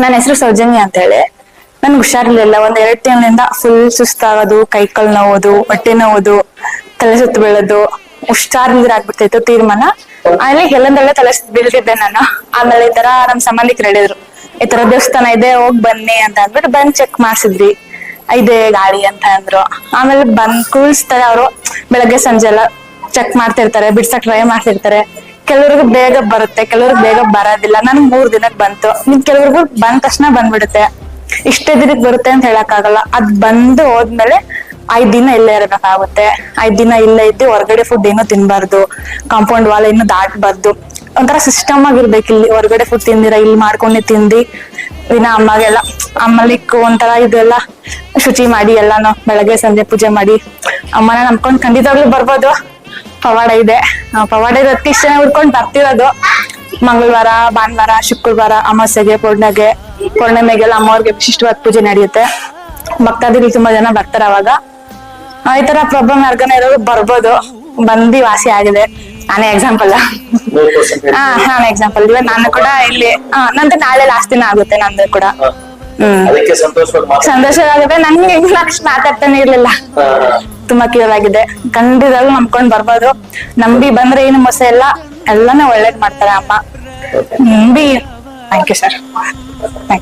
ನನ್ನ ಹೆಸರು ಸೌಜನ್ಯ ಅಂತ ಹೇಳಿ. ನನ್ಗೆ ಹುಷಾರಿರ್ಲಿಲ್ಲ. ಒಂದ್ ಎರಡ್ ತಿಂಗಳಿಂದ ಫುಲ್ ಸುಸ್ತಾಗೋದು ಕೈ ಕಾಲ್ ನೋವುದು, ಹೊಟ್ಟೆ ನೋವೋದು, ತಲೆ ಸುತ್ತ ಬೀಳೋದು, ಹುಷಾರಿಲ್ದಿರ ಆಗ್ಬಿಡ್ತಿತ್ತು ತೀರ್ಮಾನ. ಆಮೇಲೆ ಎಲ್ಲಂದೆಲ್ಲ ತಲೆ ಸುತ್ತ ಬೀಳ್ತಿದ್ದೆ ನಾನು. ಆಮೇಲೆ ಈ ತರ ನಮ್ ಸಂಬಂಧಿಕರು ಹೇಳಿದ್ರು. ಈ ತರ ದೇವಸ್ಥಾನ ಇದೆ, ಹೋಗ್ ಬನ್ನಿ ಅಂತ ಅಂದ್ಬಿಟ್ಟು ಬಂದ್ ಚೆಕ್ ಮಾಡ್ಸಿದ್ರಿ ಇದೆ ಗಾಳಿ ಅಂತ ಅಂದ್ರು. ಆಮೇಲೆ ಬಂದ್ ಕೂಳಿಸ್ತಾರೆ ಅವರು. ಬೆಳಗ್ಗೆ ಸಂಜೆ ಎಲ್ಲ ಚೆಕ್ ಮಾಡ್ತಿರ್ತಾರೆ, ಬಿಡ್ಸಕ್ ಟ್ರೈ ಮಾಡ್ತಿರ್ತಾರೆ. ಕೆಲವ್ರಿಗೆ ಬೇಗ ಬರುತ್ತೆ, ಕೆಲವ್ರಿಗೆ ಬೇಗ ಬರೋದಿಲ್ಲ. ನನಗ್ ಮೂರ್ ದಿನಕ್ ಬಂತು. ನಿಮ್ ಕೆಲವ್ರಿಗೂ ಬಂದ ತಕ್ಷಣ ಬಂದ್ಬಿಡುತ್ತೆ. ಇಷ್ಟೇ ದಿನಕ್ ಬರುತ್ತೆ ಅಂತ ಹೇಳಕ್ ಆಗಲ್ಲ ಅದ್ ಬಂದು ಹೋದ್ಮೇಲೆ ಐದ್ ದಿನ ಇಲ್ಲೇ ಇರಬೇಕಾಗುತ್ತೆ. ಐದ್ ದಿನ ಇಲ್ಲೇ ಇದ್ದು ಹೊರಗಡೆ ಫುಡ್ ಏನು ತಿನ್ಬಾರ್ದು. ಕಾಂಪೌಂಡ್ ವಾಲ್ ಏನು ದಾಟ್ಬಾರ್ದು. ಒಂಥರ ಸಿಸ್ಟಮ್ ಆಗಿರ್ಬೇಕು ಇಲ್ಲಿ. ಹೊರಗಡೆ ಫುಡ್ ತಿಂದಿರ, ಇಲ್ಲಿ ಮಾಡ್ಕೊಂಡೆ ತಿಂದಿ, ದಿನ ಅಮ್ಮಗೆಲ್ಲ ಅಮ್ಮಲಿಕ್ ಒಂಥರ ಇದೆಲ್ಲ ಶುಚಿ ಮಾಡಿ ಎಲ್ಲಾನು ಬೆಳಗ್ಗೆ ಸಂಜೆ ಪೂಜೆ ಮಾಡಿ. ಅಮ್ಮನ ನಂಬ್ಕೊಂಡ್ ಖಂಡಿತವಾಗ್ಲೂ ಬರ್ಬೋದು. ಪವಾಡ ಇದೆ. ಆ ಪವಾಡ ಇರೋದಕ್ಕೆ ಇಷ್ಟ ಹುಡ್ಕೊಂಡ್ ಬರ್ತಿರೋದು. ಮಂಗಳವಾರ ಭಾನುವಾರ ಶುಕ್ರವಾರ ಅಮಾವಾಸ್ಯೆಗೆ ಪೂರ್ಣಗೆ ಪೂರ್ಣಿಮೆಗೆಲ್ಲ ಅಮ್ಮವ್ರಿಗೆ ವಿಶಿಷ್ಟವಾದ ಪೂಜೆ ನಡೆಯುತ್ತೆ. ಭಕ್ತಾದಿಗಳು ತುಂಬಾ ಜನ ಬರ್ತಾರೆ ಅವಾಗ. ಆ, ಈ ತರ ಪ್ರಾಬ್ಲಮ್ ಯಾರ್ಗನ ಇರೋರು ಬರ್ಬೋದು. ಬಂದಿ ವಾಸಿ ಆಗಿದೆ. ನಾನೇ ಎಕ್ಸಾಂಪಲ್ ಹಾ ನಾನು ಎಕ್ಸಾಂಪಲ್ ಇವಾಗ ನಾನು ಕೂಡ ಇಲ್ಲಿ ಆ, ನಂದು ನಾಳೆ ಲಾಸ್ಟ್ ದಿನ ಆಗುತ್ತೆ ನಂದು ಕೂಡ. ಹ್ಮ್. ಅದಕ್ಕೆ ಸಂತೋಷವಾಗಿ ಸಂತೋಷವಾಗಿದೆ ನನ್ಗೆ ಲಕ್ಷ ಅಷ್ಟು ಮಾತಾಡ್ತಾನೆ ಇರ್ಲಿಲ್ಲ. ತುಂಬಾ ಕ್ಯೂರ್ ಆಗಿದೆ ಖಂಡಿತವಾಗ್ಲೂ ನಂಬ್ಕೊಂಡ್ ಬರ್ಬೋದು. ನಂಬಿ ಬಂದ್ರೆ ಏನು ಮೋಸ ಇಲ್ಲ. ಎಲ್ಲಾನು ಒಳ್ಳೇದ್ ಮಾಡ್ತಾರೆ ಅಮ್ಮ ನಂಬಿ thank you sir thank you